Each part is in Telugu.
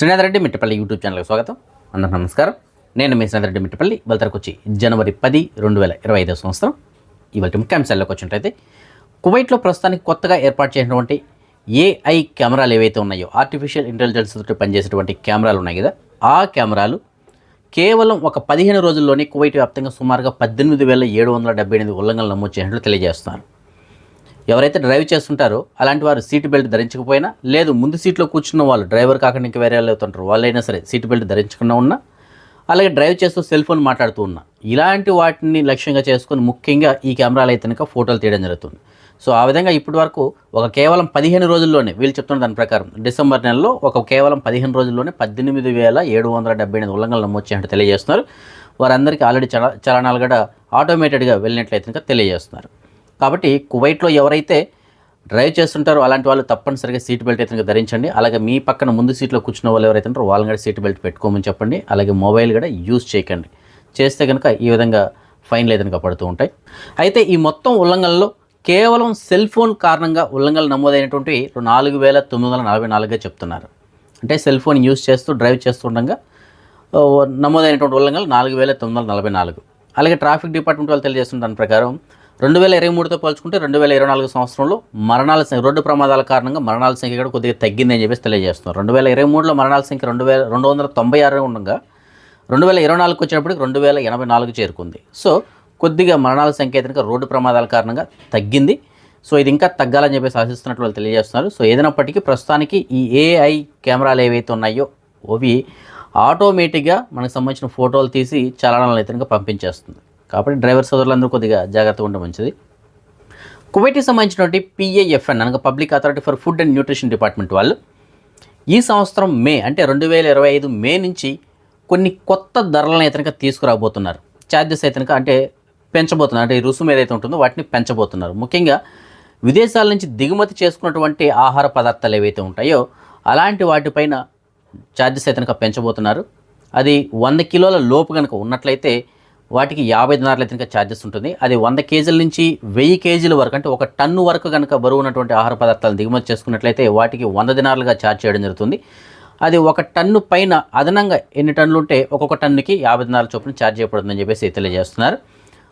శ్రీనాథ్ రెడ్డి మిట్టపల్లి యూట్యూబ్ ఛానల్కి స్వాగతం. అందరూ నమస్కారం. నేను మీ శ్రీనాథ్ రెడ్డి మిట్టపల్లి. బలతరకొచ్చి జనవరి పది రెండు వేల ఇరవై ఐదవ సంవత్సరం. ఇవాళ ముఖ్యాంశాల్లోకి వచ్చినట్టయితే కువైట్లో ప్రస్తుతానికి కొత్తగా ఏర్పాటు చేసినటువంటి ఏఐ కెమెరాలు ఏవైతే ఉన్నాయో ఆర్టిఫిషియల్ ఇంటెలిజెన్స్ తోటి పనిచేసేటువంటి కెమెరాలు ఉన్నాయి కదా ఆ కెమెరాలు కేవలం ఒక పదిహేను రోజుల్లోనే కువైట్ వ్యాప్తంగా సుమారుగా పద్దెనిమిది వేల ఏడు వందల డెబ్బై ఎనిమిది ఉల్లంఘనలు నమోదు చేసినట్లు తెలియజేస్తున్నారు. ఎవరైతే డ్రైవ్ చేస్తుంటారో అలాంటి వారు సీట్ బెల్ట్ ధరించకపోయినా లేదు ముందు సీట్లో కూర్చున్న వాళ్ళు డ్రైవర్ కాకుండా ఇంకా వేరే వాళ్ళు అవుతుంటారు. వాళ్ళైనా సరే సీట్ బెల్ట్ ధరించకుండా ఉన్నా అలాగే డ్రైవ్ చేస్తూ సెల్ ఫోన్ మాట్లాడుతూ ఉన్నా ఇలాంటి వాటిని లక్ష్యంగా చేసుకొని ముఖ్యంగా ఈ కెమెరాలు అయితే కనుక ఫోటోలు తీయడం జరుగుతుంది. సో ఆ విధంగా ఇప్పటి వరకు ఒక కేవలం పదిహేను రోజుల్లోనే వీళ్ళు చెప్తున్న దాని ప్రకారం డిసెంబర్ నెలలో ఒక కేవలం పదిహేను రోజుల్లోనే పద్దెనిమిది వేల ఏడు వందల డెబ్బై ఎనిమిది ఉల్లంఘనలు నమోదు తెలియజేస్తున్నారు. వారందరికీ ఆల్రెడీ చల చలనాలు కూడా ఆటోమేటెడ్గా వెళ్ళినట్లయితే కనుక తెలియజేస్తున్నారు. కాబట్టి కువైట్లో ఎవరైతే డ్రైవ్ చేస్తుంటారో అలాంటి వాళ్ళు తప్పనిసరిగా సీట్ బెల్ట్ అయితే ధరించండి. అలాగే మీ పక్కన ముందు సీట్లో కూర్చున్న వాళ్ళు ఎవరైతే ఉంటారో వాళ్ళని కూడా సీట్ బెల్ట్ పెట్టుకోమని చెప్పండి. అలాగే మొబైల్ కూడా యూజ్ చేయకండి. చేస్తే కనుక ఈ విధంగా ఫైన్లు అయితే కనుక పడుతూ ఉంటాయి. అయితే ఈ మొత్తం ఉల్లంఘనలో కేవలం సెల్ ఫోన్ కారణంగా ఉల్లంఘనలు నమోదైనటువంటి నాలుగు వేల తొమ్మిది వందల నలభై నాలుగుగా చెప్తున్నారు. అంటే సెల్ ఫోన్ యూజ్ చేస్తూ డ్రైవ్ చేస్తుండగా నమోదైనటువంటి ఉల్లంఘనలు నాలుగు వేల తొమ్మిది వందల నలభై నాలుగు. అలాగే ట్రాఫిక్ డిపార్ట్మెంట్ వాళ్ళు తెలియజేస్తున్న దాని ప్రకారం రెండు వేల ఇరవై మూడుతో పోల్చుకుంటే రెండు వేల ఇరవై నాలుగు సంవత్సరంలో మరణాల సంఖ్య రోడ్డు ప్రమాదాల కారణంగా మరణాల సంఖ్య కూడా కొద్దిగా తగ్గిందని చెప్పేసి తెలియజేస్తున్నారు. రెండు వేల ఇరవై మూడులో మరణాల సంఖ్య రెండు వేల రెండు వందల తొంభై ఆరు ఉండగా రెండు వేల ఇరవై నాలుగుకి వచ్చినప్పటికి రెండు వేల ఎనభై నాలుగు చేరుకుంది. సో కొద్దిగా మరణాల సంఖ్య అయితే రోడ్డు ప్రమాదాల కారణంగా తగ్గింది. సో ఇది ఇంకా తగ్గాలని చెప్పేసి ఆశిస్తున్నట్లు వాళ్ళు తెలియజేస్తున్నారు. సో ఏదైనప్పటికీ ప్రస్తుతానికి ఈ ఏఐ కెమెరాలు ఏవైతే ఉన్నాయో అవి ఆటోమేటిక్గా మనకు సంబంధించిన ఫోటోలు తీసి చలనాలను అయితే పంపించేస్తుంది. కాబట్టి డ్రైవర్ సోదరులందరూ కొద్దిగా జాగ్రత్తగా ఉండడం మంచిది. కువైట్కి సంబంధించినటువంటి పిఏఎఫ్ఎన్ అనగా Public Authority for Food and Nutrition department వాళ్ళు ఈ సంవత్సరం మే అంటే రెండు వేల ఇరవై ఐదు మే నుంచి కొన్ని కొత్త ధరలను అయితే తీసుకురాబోతున్నారు. ఛార్జెస్ అయితే అంటే పెంచబోతున్నారు అంటే ఈ రుసుము ఏదైతే ఉంటుందో వాటిని పెంచబోతున్నారు. ముఖ్యంగా విదేశాల నుంచి దిగుమతి చేసుకున్నటువంటి ఆహార పదార్థాలు ఏవైతే ఉంటాయో అలాంటి వాటిపైన ఛార్జెస్ అయితే కనుక పెంచబోతున్నారు. అది వంద కిలోల లోపు కనుక ఉన్నట్లయితే వాటికి యాభై దినార్లు అయితే ఛార్జెస్ ఉంటుంది. అది వంద కేజీల నుంచి వెయ్యి కేజీల వరకు అంటే ఒక టన్ను వరకు కనుక బరువు ఉన్నటువంటి ఆహార పదార్థాలను దిగుమతి చేసుకున్నట్లయితే వాటికి వంద దినాలుగా ఛార్జ్ చేయడం జరుగుతుంది. అది ఒక టన్ను పైన అదనంగా ఎన్ని టన్నులు ఉంటే ఒక్కొక్క టన్నుకి యాభై దినాల చొప్పున ఛార్జ్ చేయబడుతుందని చెప్పేసి తెలియజేస్తున్నారు.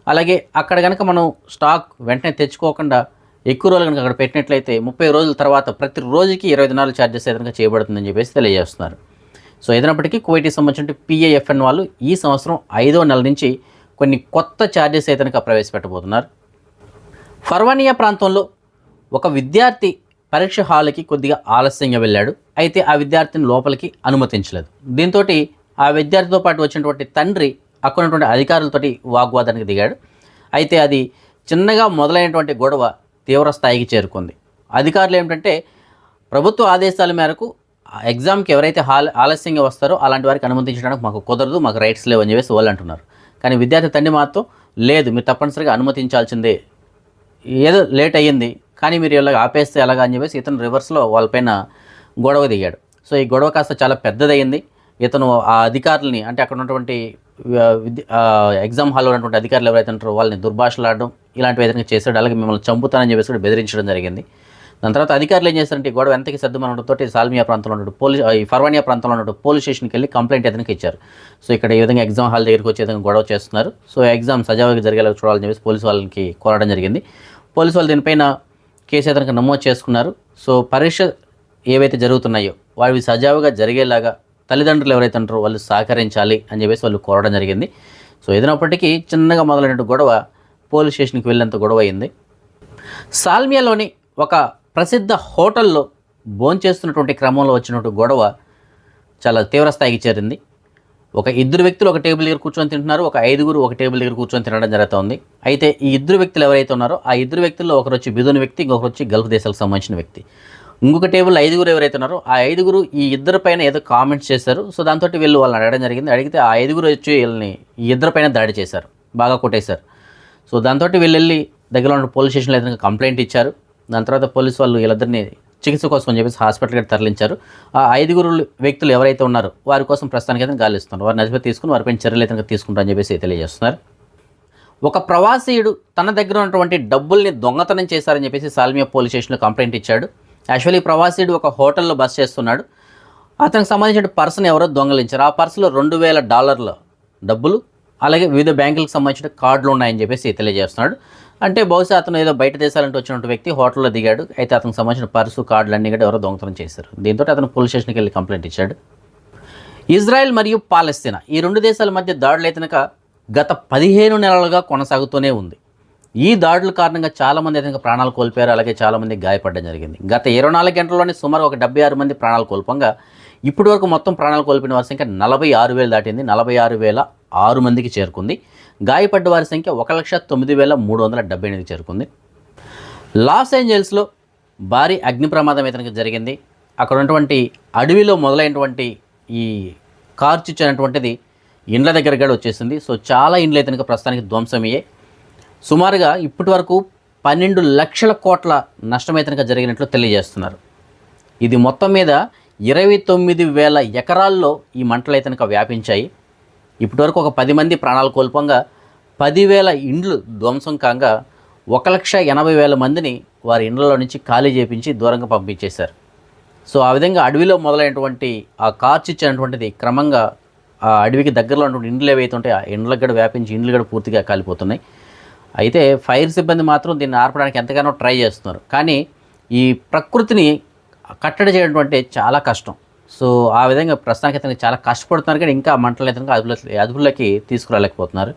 అలాగే అక్కడ కనుక మనం స్టాక్ వెంటనే తెచ్చుకోకుండా ఎక్కువ రోజులు కనుక అక్కడ పెట్టినట్లయితే ముప్పై రోజుల తర్వాత ప్రతి రోజుకి ఇరవై దినాలు ఛార్జెస్ ఏదైనా చేయబడుతుందని చెప్పేసి తెలియజేస్తున్నారు. సో ఏదైనప్పటికీ కువైట్కి సంబంధించిన పిఏఎఫ్ఎన్ వాళ్ళు ఈ సంవత్సరం ఐదో నెల నుంచి కొన్ని కొత్త ఛార్జెస్ అయితే కనుక ప్రవేశపెట్టబోతున్నారు. ఫర్వానియా ప్రాంతంలో ఒక విద్యార్థి పరీక్ష హాల్కి కొద్దిగా ఆలస్యంగా వెళ్ళాడు. అయితే ఆ విద్యార్థిని లోపలికి అనుమతించలేదు. దీంతో ఆ విద్యార్థితో పాటు వచ్చినటువంటి తండ్రి అక్కడ ఉన్నటువంటి అధికారులతోటి వాగ్వాదానికి దిగాడు. అయితే అది చిన్నగా మొదలైనటువంటి గొడవ తీవ్ర స్థాయికి చేరుకుంది. అధికారులు ఏమిటంటే ప్రభుత్వ ఆదేశాల మేరకు ఎగ్జామ్కి ఎవరైతే హాల్ ఆలస్యంగా వస్తారో అలాంటి వారికి అనుమతించడానికి మాకు కుదరదు మాకు రైట్స్ లేవు అని చెప్పేసి వాళ్ళు అంటున్నారు. కానీ విద్యార్థి తండ్రి మాత్రం లేదు మీరు తప్పనిసరిగా అనుమతించాల్సిందే. ఏదో లేట్ అయ్యింది కానీ మీరు ఇలాగ ఆపేస్తే ఎలాగా అని చెప్పేసి ఇతను రివర్స్లో వాళ్ళపైన గొడవ దిగాడు. సో ఈ గొడవ కాస్త చాలా పెద్దదయ్యింది. ఇతను ఆ అధికారులని అంటే అక్కడ ఉన్నటువంటి ఎగ్జామ్ హాల్లో ఉన్నటువంటి అధికారులు ఎవరైతే ఉంటారో వాళ్ళని దుర్భాషలాడడం ఇలాంటి విధంగా చేశాడు అలాగే మిమ్మల్ని చంపుతానని చెప్పేసి కూడా బెదిరించడం జరిగింది. దాని తర్వాత అధికారులు ఏం చేశారంటే గొడవ ఎంతకి సర్దుమనడంతో సాల్మియా ప్రాంతంలో ఉన్నాడు పోలీస్ ఈ ఫర్వానియా ప్రాంతంలో ఉన్నాడు పోలీస్ స్టేషన్కి వెళ్ళి కంప్లైంట్ అతనికి ఇచ్చారు. సో ఇక్కడ ఈ విధంగా ఎగ్జామ్ హాల్ దగ్గరికి వచ్చే విధంగా గొడవ చేస్తున్నారు. సో ఎగ్జామ్ సజావుగా జరిగేలా చూడాలని చెప్పేసి పోలీసు వాళ్ళకి కోరడం జరిగింది. పోలీసు వాళ్ళు దీనిపైన కేసు అతనికి నమోదు చేసుకున్నారు. సో పరీక్ష ఏవైతే జరుగుతున్నాయో వావి సజావుగా జరిగేలాగా తల్లిదండ్రులు ఎవరైతే ఉంటారో వాళ్ళు సహకరించాలి అని చెప్పేసి వాళ్ళు కోరడం జరిగింది. సో ఏదైనప్పటికీ చిన్నగా మొదలైన గొడవ పోలీస్ స్టేషన్కి వెళ్ళేంత గొడవ అయింది. సాల్మియాలోని ఒక ప్రసిద్ధ హోటల్లో భోంచేస్తున్నటువంటి క్రమంలో వచ్చినటువంటి గొడవ చాలా తీవ్రస్థాయికి చేరింది. ఒక ఇద్దరు వ్యక్తులు ఒక టేబుల్ దగ్గర కూర్చొని తింటున్నారు ఒక ఐదుగురు ఒక టేబుల్ దగ్గర కూర్చొని తినడం జరుగుతుంది. అయితే ఈ ఇద్దరు వ్యక్తులు ఎవరైతే ఉన్నారో ఆ ఇద్దరు వ్యక్తుల్లో ఒకరు వచ్చి బిదుని వ్యక్తి ఇంకొకరు వచ్చి గల్ఫ్ దేశాలకు సంబంధించిన వ్యక్తి. ఇంకొక టేబుల్ ఐదుగురు ఎవరైతే ఉన్నారో ఆ ఐదుగురు ఈ ఇద్దరు పైన ఏదో కామెంట్స్ చేశారు. సో దాంతో వీళ్ళు వాళ్ళని అడగడం జరిగింది. అడిగితే ఆ ఐదుగురు వచ్చి వీళ్ళని ఈ ఇద్దరు పైన దాడి చేశారు. బాగా కొట్టేశారు. సో దాంతో వీళ్ళు వెళ్ళి దగ్గరలో ఉన్న పోలీస్ స్టేషన్లో ఏదైనా కంప్లైంట్ ఇచ్చారు. దాని తర్వాత పోలీసు వాళ్ళు వీళ్ళిద్దరిని చికిత్స కోసం అని చెప్పేసి హాస్పిటల్కి తరలించారు. ఆ ఐదుగురు వ్యక్తులు ఎవరైతే ఉన్నారో వారి కోసం ప్రస్తుతానికి అయితే గాలిస్తున్నారు వారిని అదుపు తీసుకుని వారిపై చర్యలు అయితే తీసుకుంటారని చెప్పేసి తెలియజేస్తున్నారు. ఒక ప్రవాసీయుడు తన దగ్గర ఉన్నటువంటి డబ్బుల్ని దొంగతనం చేశారని చెప్పేసి సాల్మియా పోలీస్ స్టేషన్లో కంప్లైంట్ ఇచ్చాడు. యాక్చువల్లీ ప్రవాసీయుడు ఒక హోటల్లో బస్ చేస్తున్నాడు. అతనికి సంబంధించిన పర్సన్ ఎవరో దొంగలించారు. ఆ పర్సులో రెండు వేల డాలర్ల డబ్బులు అలాగే వివిధ బ్యాంకులకు సంబంధించిన కార్డులు ఉన్నాయని చెప్పేసి తెలియజేస్తున్నాడు. అంటే బహుశా అతను ఏదో బయట దేశాల వచ్చినటువంటి వ్యక్తి హోటల్లో దిగాడు. అయితే అతనికి సంబంధించిన పర్సు కార్డులు అన్నీ కూడా ఎవరో దొంగతనం చేశారు. దీంతో అతను పోలీస్ స్టేషన్కి వెళ్ళి కంప్లైంట్ ఇచ్చాడు. ఇజ్రాయెల్ మరియు పాలస్తీనా ఈ రెండు దేశాల మధ్య దాడులు అయితే గత పదిహేను నెలలుగా కొనసాగుతూనే ఉంది. ఈ దాడుల కారణంగా చాలామంది అయితే ప్రాణాలు కోల్పోయారు. అలాగే చాలామంది గాయపడడం జరిగింది. గత ఇరవై నాలుగు గంటల్లోనే సుమారు ఒక డెబ్బై ఆరు మంది ప్రాణాలు కోల్పోగా ఇప్పటి వరకు మొత్తం ప్రాణాలు కోల్పోయిన వారి సంఖ్య నలభై ఆరు వేలు దాటింది. నలభై ఆరు వేల ఆరు మందికి చేరుకుంది. గాయపడ్డ వారి సంఖ్య ఒక లక్ష తొమ్మిది వేల మూడు వందల డెబ్బై ఎనిమిది చేరుకుంది. లాస్ ఏంజల్స్లో భారీ అగ్ని ప్రమాదం ఇతనికి జరిగింది. అక్కడ ఉన్నటువంటి అడవిలో మొదలైనటువంటి ఈ కార్చిచ్చు అనేటువంటిది ఇండ్ల దగ్గర కూడా వచ్చేసింది. సో చాలా ఇండ్లు ఇతనికి ప్రస్తుతానికి ధ్వంసమయ్యాయి సుమారుగా ఇప్పటి వరకు పన్నెండు లక్షల కోట్ల నష్టం ఇతనికి జరిగినట్లు తెలియజేస్తున్నారు. ఇది మొత్తం మీద ఇరవై తొమ్మిది వేల ఎకరాల్లో ఈ మంటలు అయితే వ్యాపించాయి. ఇప్పటివరకు ఒక పది మంది ప్రాణాలు కోల్పోగా పదివేల ఇండ్లు ధ్వంసం కాగా ఒక లక్ష ఎనభై వేల మందిని వారి ఇండ్లలో నుంచి ఖాళీ చేపించి దూరంగా పంపించేశారు. సో ఆ విధంగా అడవిలో మొదలైనటువంటి ఆ కార్చి ఇచ్చినటువంటిది క్రమంగా ఆ అడవికి దగ్గరలో ఉన్నటువంటి ఇండ్లు ఏవైతే ఉంటాయి ఆ ఇండ్లకు కూడా వ్యాపించి ఇండ్లు కూడా పూర్తిగా కాలిపోతున్నాయి. అయితే ఫైర్ సిబ్బంది మాత్రం దీన్ని ఆర్పడానికి ఎంతగానో ట్రై చేస్తున్నారు. కానీ ఈ ప్రకృతిని కట్టడి చేయడం అంటే చాలా కష్టం. సో ఆ విధంగా ప్రస్తుతానికి చాలా కష్టపడుతున్నారు కానీ ఇంకా మంటలు అయితే అదుపులో అదుపులోకి తీసుకురాలేకపోతున్నారు.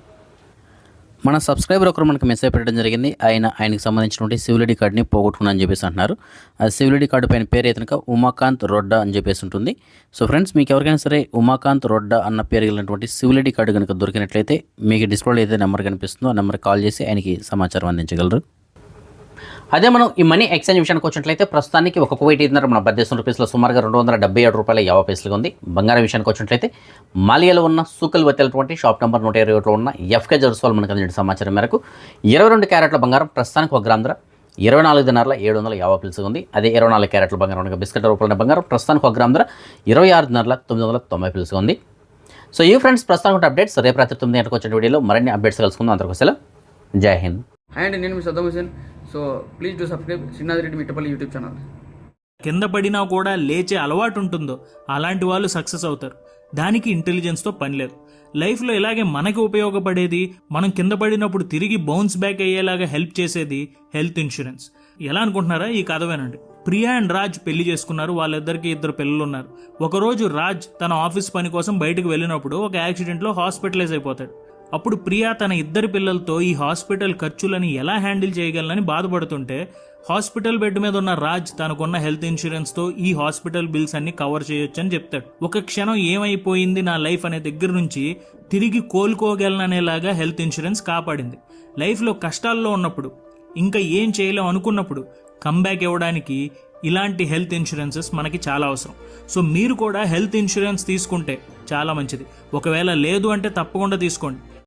మన సబ్స్క్రైబర్ ఒకరు మనకు మెసేజ్ పెట్టడం జరిగింది. ఆయన ఆయనకు సంబంధించినటువంటి సివిలిటీ కార్డ్ని పోగొట్టుకున్నా అని చెప్పేసి అంటున్నారు. ఆ ఐడి కార్డు పైన పేరు అయితే ఉమాకాంత్ రొడ్డా అని చెప్పేసి ఉంటుంది. సో ఫ్రెండ్స్ మీకు ఎవరికైనా సరే ఉమాకాంత్ రొడ్డా అన్న పేరు కలిగినటువంటి ఐడి కార్డు కనుక దొరికినట్లయితే మీకు డిస్ప్లేలో ఏదైతే నెంబర్ కనిపిస్తుందో ఆ నెంబర్ కాల్ చేసి ఆయనకి సమాచారం అందించగలరు. అదే మనం ఈ మనీ ఎక్స్చేంజ్ విషయానికి వచ్చినట్లయితే ప్రస్తుతానికి ఒక కువైట్ ఐదున్నర మన భారతదేశం రూపీస్లో సుమారుగా రెండు వందల డెబ్బై ఏడు రూపాయల యాభై పైసలుగా ఉంది. బంగారం విషయానికి వచ్చినట్లయితే మాలియాలో ఉన్న సూకల్ వత్తెలటువంటి షాప్ నెంబర్ నూట ఇరవై ఒకటిలో ఉన్న ఎఫ్కే జరుసోల్ మనకు అందించిన సమాచారం మేరకు ఇరవై రెండు క్యారెట్ల బంగారం ప్రస్తుతానికి ఒక గ్రాంధ్ర ఇరవై నాలుగు దినార్ల ఏడు వందల యాభై పిలుసు ఉంది. అదే ఇరవై నాలుగు క్యారెట్ల బంగారం అనగా బిస్కెట్ రూపాయల బంగారం ప్రస్తుతానికి ఒక గ్రామ్ ధర ఇరవై ఆరు దినార్ల తొమ్మిది వందల తొంభై పిలుసు ఉంది. సో ఈ ఫ్రెండ్స్ ప్రస్తుతానికి అప్డేట్స్ రేపు రాత్రి తొమ్మిది గంటలకు వచ్చిన వీడియోలో మరిన్ని అప్డేట్స్ కలుసుకుందాం. అందరికీ జై హింద్. అండ్ నేను మీ Saddam Hussain so please do subscribe Srinath Reddy Mittapalli YouTube channel కింద పడినా కూడా లేచే అలవాటు ఉంటుందో అలాంటి వాళ్ళు సక్సెస్ అవుతారు. దానికి ఇంటెలిజెన్స్తో పని లేదు. లైఫ్లో ఇలాగే మనకి ఉపయోగపడేది మనం కింద పడినప్పుడు తిరిగి బౌన్స్ బ్యాక్ అయ్యేలాగా హెల్ప్ చేసేది హెల్త్ ఇన్సూరెన్స్ ఎలా అనుకుంటున్నారా? ఈ కథ వినండి. ప్రియా అండ్ రాజ్ పెళ్ళి చేసుకున్నారు. వాళ్ళిద్దరికి ఇద్దరు పిల్లలు ఉన్నారు. ఒకరోజు రాజ్ తన ఆఫీస్ పని కోసం బయటకు వెళ్ళినప్పుడు ఒక యాక్సిడెంట్లో హాస్పిటలైజ్ అయిపోతాడు. అప్పుడు ప్రియా తన ఇద్దరు పిల్లలతో ఈ హాస్పిటల్ ఖర్చులని ఎలా హ్యాండిల్ చేయగలనని బాధపడుతుంటే హాస్పిటల్ బెడ్ మీద ఉన్న రాజ్ తనకున్న హెల్త్ ఇన్సూరెన్స్తో ఈ హాస్పిటల్ బిల్స్ అన్ని కవర్ చేయొచ్చని చెప్తాడు. ఒక క్షణం ఏమైపోయింది నా లైఫ్ అనే దగ్గర నుంచి తిరిగి కోలుకోగలననేలాగా హెల్త్ ఇన్సూరెన్స్ కాపాడింది. లైఫ్లో కష్టాల్లో ఉన్నప్పుడు ఇంకా ఏం చేయలేం అనుకున్నప్పుడు కంబ్యాక్ ఇవ్వడానికి ఇలాంటి హెల్త్ ఇన్సూరెన్సెస్ మనకి చాలా అవసరం. సో మీరు కూడా హెల్త్ ఇన్సూరెన్స్ తీసుకుంటే చాలా మంచిది. ఒకవేళ లేదు అంటే తప్పకుండా తీసుకోండి.